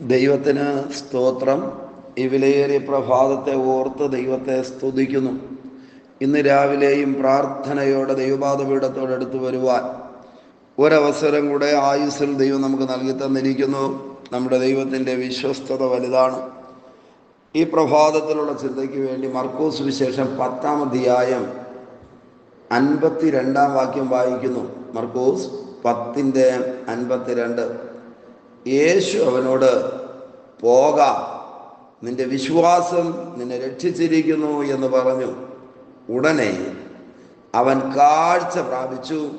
ദൈവത്തിന് സ്തോത്രം. ഈ വിലയേറിയ പ്രഭാതത്തെ ഓർത്ത് ദൈവത്തെ സ്തുതിക്കുന്നു. ഇന്ന് രാവിലെയും പ്രാർത്ഥനയോടെ ദൈവപാദപീഠത്തോടടുത്ത് വരുവാൻ ഒരവസരം കൂടെ ആയുസ്സിൽ ദൈവം നമുക്ക് നൽകി തന്നിരിക്കുന്നു. നമ്മുടെ ദൈവത്തിന്റെ വിശ്വസ്തത വലുതാണ്. ഈ പ്രഭാതത്തിലുള്ള ചിന്തയ്ക്ക് വേണ്ടി മർക്കോസ് വിശേഷം പത്താം അധ്യായം അൻപത്തി രണ്ടാം വാക്യം വായിക്കുന്നു. മർക്കോസ് പത്തിന്റെ അൻപത്തിരണ്ട്. യേശു അവനോട് പോകാം നിന്റെ വിശ്വാസം നിന്നെ രക്ഷിച്ചിരിക്കുന്നു എന്ന് പറഞ്ഞു. ഉടനെ അവൻ കാഴ്ച പ്രാപിച്ചു.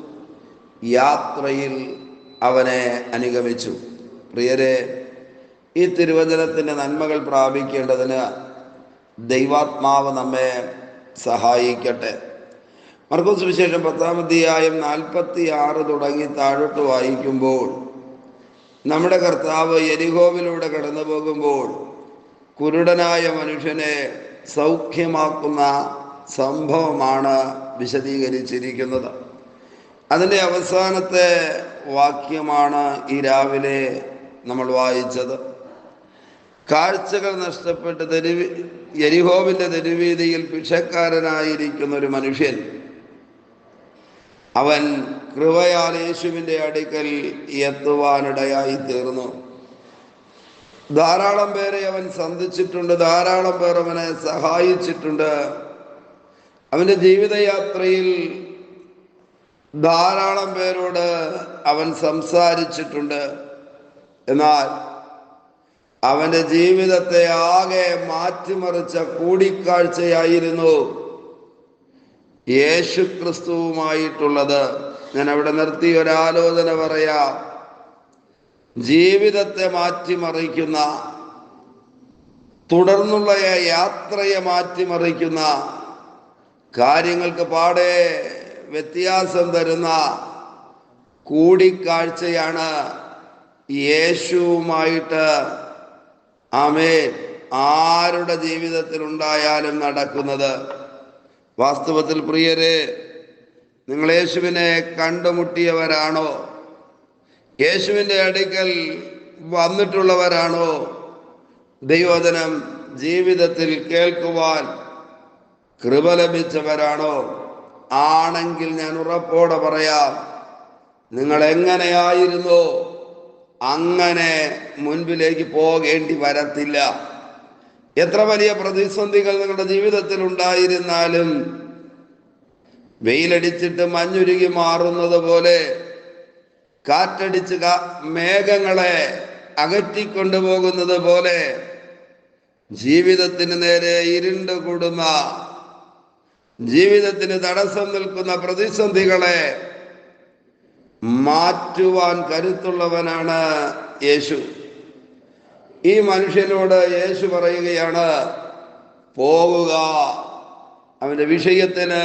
യാത്രയിൽ അവനെ അനുഗമിച്ചു. പ്രിയരെ ഈ തിരുവചനത്തിന്റെ നന്മകൾ പ്രാപിക്കേണ്ടതിന് ദൈവാത്മാവ് നമ്മെ സഹായിക്കട്ടെ. മർക്കോസ് വിശേഷം പത്താമധ്യായം നാൽപ്പത്തി ആറ് തുടങ്ങി താഴോട്ട് വായിക്കുമ്പോൾ നമ്മുടെ കർത്താവ് എരിഹോവിലൂടെ കടന്നു പോകുമ്പോൾ കുരുടനായ മനുഷ്യനെ സൗഖ്യമാക്കുന്ന സംഭവമാണ് വിശദീകരിച്ചിരിക്കുന്നത്. അതിന്റെ അവസാനത്തെ വാക്യമാണ് ഈ രാവിലെ നമ്മൾ വായിച്ചത്. കാഴ്ചകൾ നഷ്ടപ്പെട്ട് തെരുവി എരിഹോവിന്റെ തെരുവീതിയിൽ പിഷക്കാരനായിരിക്കുന്ന ഒരു മനുഷ്യൻ അവൻ കൃപയാൽ യേശുവിന്റെ അടുക്കൽ എത്തുവാനിടയായി തീർന്നു. ധാരാളം പേരെ അവൻ സന്ധിച്ചിട്ടുണ്ട് ധാരാളം പേർ അവനെ സഹായിച്ചിട്ടുണ്ട്. അവന്റെ ജീവിതയാത്രയിൽ ധാരാളം പേരോട് അവൻ സംസാരിച്ചിട്ടുണ്ട്. എന്നാൽ അവന്റെ ജീവിതത്തെ ആകെ മാറ്റിമറിച്ച കൂടിക്കാഴ്ചയായിരുന്നു യേശു ക്രിസ്തുവുമായിട്ടുള്ളത് ഞാൻ അവിടെ നിർത്തി ഒരാലോചന പറയാ. ജീവിതത്തെ മാറ്റിമറിക്കുന്ന തുടർന്നുള്ള യാത്രയെ മാറ്റിമറിക്കുന്ന കാര്യങ്ങൾക്ക് പാടെ വ്യത്യാസം തരുന്ന കൂടിക്കാഴ്ചയാണ് യേശുവുമായിട്ട് ആമേ ആരുടെ ജീവിതത്തിൽ ഉണ്ടായാലും നടക്കുന്നത്. വാസ്തവത്തിൽ പ്രിയരെ നിങ്ങൾ യേശുവിനെ കണ്ടുമുട്ടിയവരാണോ? യേശുവിന്റെ അടുക്കൽ വന്നിട്ടുള്ളവരാണോ? ദൈവവചനം ജീവിതത്തിൽ കേൾക്കുവാൻ കൃപ ലഭിച്ചവരാണോ? ആണെങ്കിൽ ഞാൻ ഉറപ്പോടെ പറയാം നിങ്ങൾ എങ്ങനെയായിരുന്നു? അങ്ങനെ മുൻപിലേക്ക് പോകേണ്ടി വരത്തില്ല. എത്ര വലിയ പ്രതിസന്ധികൾ നിങ്ങളുടെ ജീവിതത്തിൽ ഉണ്ടായിരുന്നാലും വെയിലടിച്ചിട്ട് മഞ്ഞുരുകി മാറുന്നത് പോലെ കാറ്റടിച്ച് മേഘങ്ങളെ അകറ്റിക്കൊണ്ടുപോകുന്നത് പോലെ ജീവിതത്തിന് നേരെ ഇരുണ്ട് കൂടുന്ന ജീവിതത്തിന് തടസ്സം നിൽക്കുന്ന പ്രതിസന്ധികളെ മാറ്റുവാൻ കരുത്തുള്ളവനാണ് യേശു. ഈ മനുഷ്യനോട് യേശു പറയുകയാണ് പോവുക. അവന്റെ വിഷയത്തിന്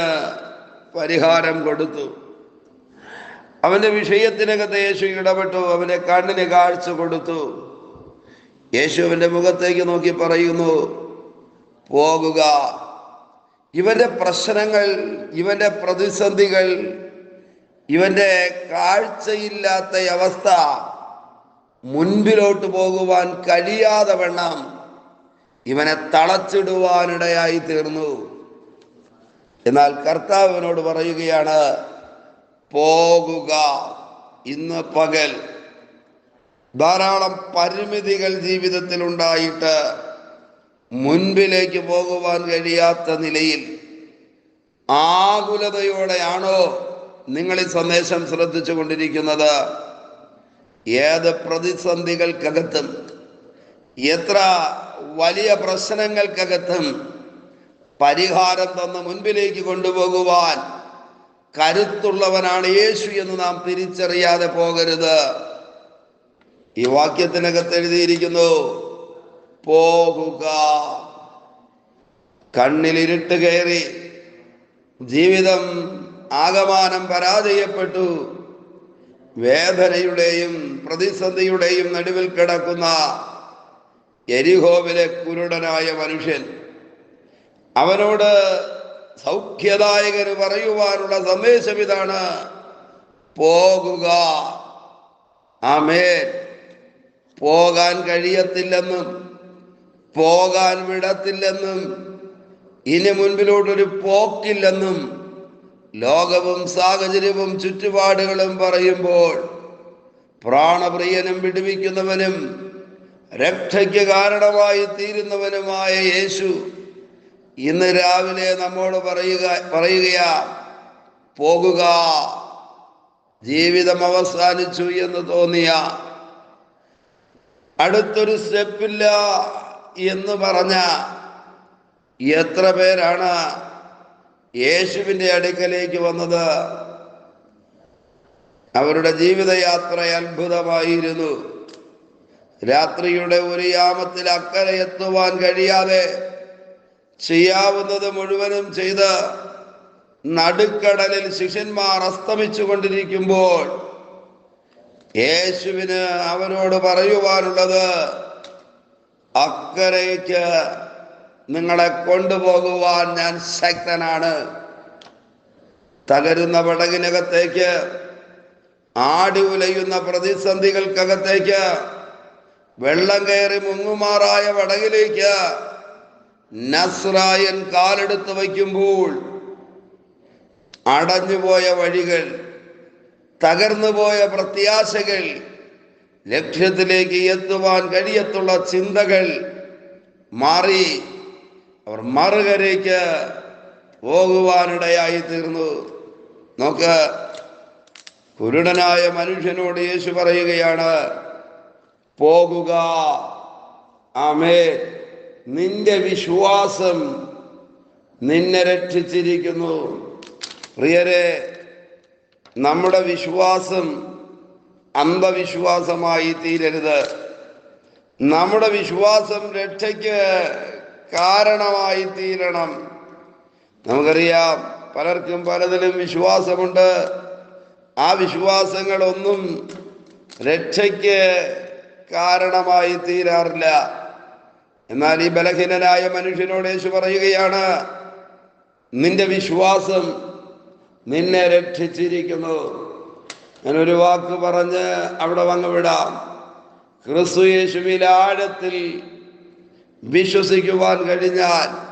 പരിഹാരം കൊടുത്തു. അവന്റെ വിഷയത്തിനകത്ത് യേശു ഇടപെട്ടു അവന്റെ കണ്ണിന് കാഴ്ച കൊടുത്തു. യേശു അവന്റെ മുഖത്തേക്ക് നോക്കി പറയുന്നു പോകുക. ഇവന്റെ പ്രശ്നങ്ങൾ ഇവന്റെ പ്രതിസന്ധികൾ ഇവന്റെ കാഴ്ചയില്ലാത്ത അവസ്ഥ മുൻപിലോട്ട് പോകുവാൻ കഴിയാതെ വണ്ണം ഇവനെ തളച്ചിടുവാനിടയായി തീർന്നു. എന്നാൽ കർത്താവിനോട് പറയുകയാണ് പോകുക ഇന്ന് പകൽ. ധാരാളം പരിമിതികൾ ജീവിതത്തിൽ ഉണ്ടായിട്ട് മുൻപിലേക്ക് പോകുവാൻ കഴിയാത്ത നിലയിൽ ആകുലതയോടെയാണോ നിങ്ങൾ ഈ സന്ദേശം ശ്രദ്ധിച്ചു കൊണ്ടിരിക്കുന്നത്? ഏത് പ്രതിസന്ധികൾക്കകത്തും എത്ര വലിയ പ്രശ്നങ്ങൾക്കകത്തും പരിഹാരം തന്ന് മുൻപിലേക്ക് കൊണ്ടുപോകുവാൻ കരുത്തുള്ളവനാണ് യേശു എന്ന് നാം തിരിച്ചറിയാതെ പോകരുത്. ഈ വാക്യത്തിനകത്ത് എഴുതിയിരിക്കുന്നു പോകുക കണ്ണിലിരുട്ട് കയറി ജീവിതം ആകമാനം പരാജയപ്പെട്ടു. വേദനയുടെയും പ്രതിസന്ധിയുടെയും നടുവിൽ കിടക്കുന്ന എരിഹോവിലെ കുരുടനായ മനുഷ്യൻ അവനോട് സൗഖ്യദായകന് പറയുവാനുള്ള സന്ദേശം ഇതാണ്. പോകുക. ആമേൻ. പോകാൻ കഴിയത്തില്ലെന്നും പോകാൻ വിടത്തില്ലെന്നും ഇനി മുൻപിലോട്ടൊരു പോക്കില്ലെന്നും ലോകവും സാഹചര്യവും ചുറ്റുപാടുകളും പറയുമ്പോൾ പ്രാണപ്രിയനും വിടുവിക്കുന്നവനും രക്ഷയ്ക്ക് കാരണമായി തീരുന്നവനുമായ യേശു ഇന്ന് രാവിലെ നമ്മോട് പറയുക പറയുകയാ പോകുക. ജീവിതം അവസാനിച്ചു എന്ന് തോന്നിയ അടുത്തൊരു സ്റ്റെപ്പില്ല എന്ന് പറഞ്ഞ എത്ര പേരാണ് യേശുവിന്റെ അടുക്കലേക്ക് വന്നത്? അവരുടെ ജീവിതയാത്ര അത്ഭുതമായിരുന്നു. രാത്രിയുടെ ഒരു യാമത്തിൽ അക്കരെ എത്തുവാൻ കഴിയാതെ ചെയ്യാവുന്നത് മുഴുവനും ചെയ്ത് നടുക്കടലിൽ ശിഷ്യന്മാർ അസ്തമിച്ചു കൊണ്ടിരിക്കുമ്പോൾ യേശുവിന് അവരോട് പറയുവാനുള്ളത് അക്കരയ്ക്ക് നിങ്ങളെ കൊണ്ടുപോകുവാൻ ഞാൻ ശക്തനാണ്. തകരുന്ന പടകിനകത്തേക്ക് ആടി ഉലയുന്ന പ്രതിസന്ധികൾക്കകത്തേക്ക് വെള്ളം കയറി മുങ്ങുമാറായ വടകിലേക്ക് നസ്രായൻ കാലെടുത്ത് വയ്ക്കുമ്പോൾ അടഞ്ഞുപോയ വഴികൾ തകർന്നുപോയ പ്രത്യാശകൾ ലക്ഷ്യത്തിലേക്ക് എത്തുവാൻ കഴിയത്തുള്ള ചിന്തകൾ മാറി അവർ മറുകരയ്ക്ക് പോകുവാനിടയായി തീർന്നു. നോക്ക് കുരുടനായ മനുഷ്യനോട് യേശു പറയുകയാണ് പോകുക ആമേ നിന്റെ വിശ്വാസം നിന്നെ രക്ഷിച്ചിരിക്കുന്നു. പ്രിയരെ നമ്മുടെ വിശ്വാസം അന്ധവിശ്വാസമായി തീരരുത്. നമ്മുടെ വിശ്വാസം രക്ഷയ്ക്ക് കാരണമായി തീരണം. നമുക്കറിയാം പലർക്കും പലതിലും വിശ്വാസമുണ്ട്. ആ വിശ്വാസങ്ങളൊന്നും രക്ഷയ്ക്ക് കാരണമായി തീരാറില്ല. എന്നാൽ ഈ ബലഹീനനായ മനുഷ്യനോട് യേശു പറയുകയാണ് നിന്റെ വിശ്വാസം നിന്നെ രക്ഷിച്ചിരിക്കുന്നു. ഞാനൊരു വാക്ക് പറഞ്ഞ് അവിടെ വന്ന് വിടാം. ക്രിസ്തു യേശുവിൽ ആഴത്തിൽ വിശ്വസിക്കുവാൻ കഴിഞ്ഞാൽ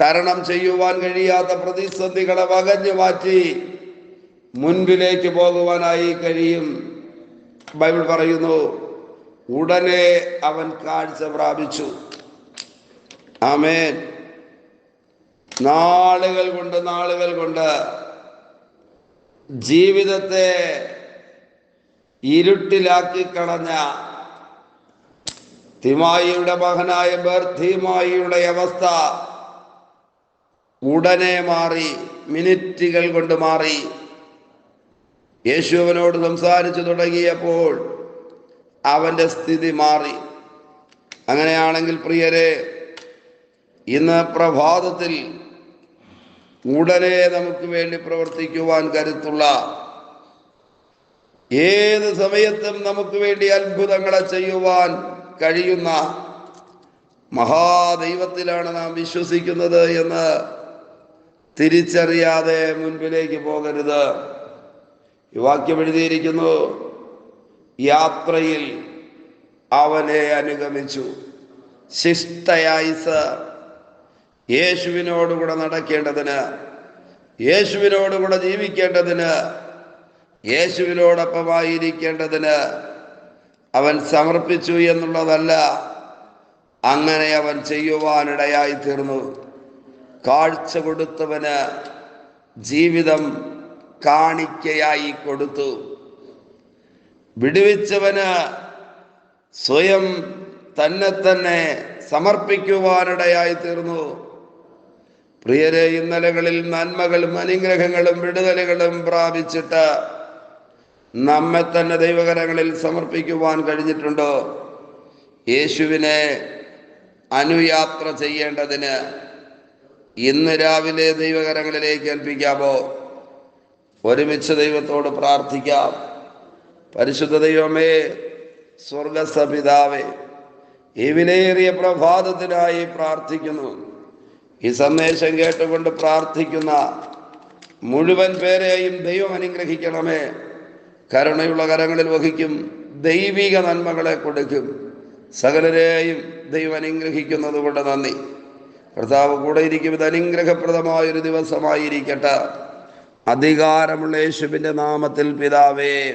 തരണം ചെയ്യുവാൻ കഴിയാത്ത പ്രതിസന്ധികളെ വകഞ്ഞു മാറ്റി മുൻപിലേക്ക് പോകുവാനായി കഴിയും. ബൈബിൾ പറയുന്നു ഉടനെ അവൻ കാഴ്ച പ്രാപിച്ചു. ആമേൻ. നാളുകൾ കൊണ്ട് നാളുകൾ കൊണ്ട് ജീവിതത്തെ ഇരുട്ടിലാക്കി കളഞ്ഞ തിമായിയുടെ മകനായ ബർത്തിമായിയുടെ അവസ്ഥ ഉടനെ മാറി മിനിറ്റുകൾ കൊണ്ട് മാറി. യേശുവിനോട് സംസാരിച്ചു തുടങ്ങിയപ്പോൾ അവന്റെ സ്ഥിതി മാറി. അങ്ങനെയാണെങ്കിൽ പ്രിയരെ ഇന്ന് പ്രഭാതത്തിൽ ഉടനെ നമുക്ക് വേണ്ടി പ്രവർത്തിക്കുവാൻ കരുത്തുള്ള ഏത് സമയത്തും നമുക്ക് വേണ്ടി അത്ഭുതങ്ങളെ ചെയ്യുവാൻ കഴിയുന്ന മഹാദൈവത്തിലാണ് നാം വിശ്വസിക്കുന്നത് എന്ന് തിരിച്ചറിയാതെ മുൻപിലേക്ക് പോകരുത്. ഈ വാക്യം എഴുതിയിരിക്കുന്നു യാത്രയിൽ അവനെ അനുഗമിച്ചു. ശിഷ്ടയായിസ യേശുവിനോടുകൂടെ നടക്കേണ്ടതിന് യേശുവിനോടുകൂടെ ജീവിക്കേണ്ടതിന് യേശുവിനോടൊപ്പമായിരിക്കേണ്ടതിന് അവൻ സമർപ്പിച്ചു എന്നുള്ളതല്ല അങ്ങനെ അവൻ ചെയ്യുവാനിടയായി തീർന്നു. കാഴ്ച കൊടുത്തവന് ജീവിതം കാണിക്കയായി കൊടുത്തു. വിടുവിച്ചവന് സ്വയം തന്നെ തന്നെ സമർപ്പിക്കുവാനിടയായി തീർന്നു പ്രിയരെ ഇന്നലകളിൽ നന്മകളും അനുഗ്രഹങ്ങളും വിടുതലുകളും പ്രാപിച്ചിട്ട് നമ്മെ തന്നെ ദൈവകരങ്ങളിൽ സമർപ്പിക്കുവാൻ കഴിഞ്ഞിട്ടുണ്ടോ? യേശുവിനെ അനുയാത്ര ചെയ്യേണ്ടതിന് ഇന്ന് രാവിലെ ദൈവകരങ്ങളിലേക്ക് ഏൽപ്പിക്കാമോ? ഒരുമിച്ച് ദൈവത്തോട് പ്രാർത്ഥിക്കാം. പരിശുദ്ധ ദൈവമേ സ്വർഗസപിതാവേ ഈ വിലയേറിയ പ്രഭാതത്തിനായി പ്രാർത്ഥിക്കുന്നു. ഈ സന്ദേശം കേട്ടുകൊണ്ട് പ്രാർത്ഥിക്കുന്ന മുഴുവൻ പേരെയും ദൈവം അനുഗ്രഹിക്കണമേ. കരുണയുള്ള കരങ്ങളിൽ വഹിക്കും ദൈവിക നന്മകളെ കൊടുക്കും. സകലരെയും ദൈവം അനുഗ്രഹിക്കുന്നത് കൊണ്ട് നന്ദി. കർത്താവ് കൂടെ ഇരിക്കും ഇത് അനുഗ്രഹപ്രദമായൊരു ദിവസമായിരിക്കട്ടെ. അധികാരമുള്ള യേശുവിന്റെ നാമത്തിൽ പിതാവേ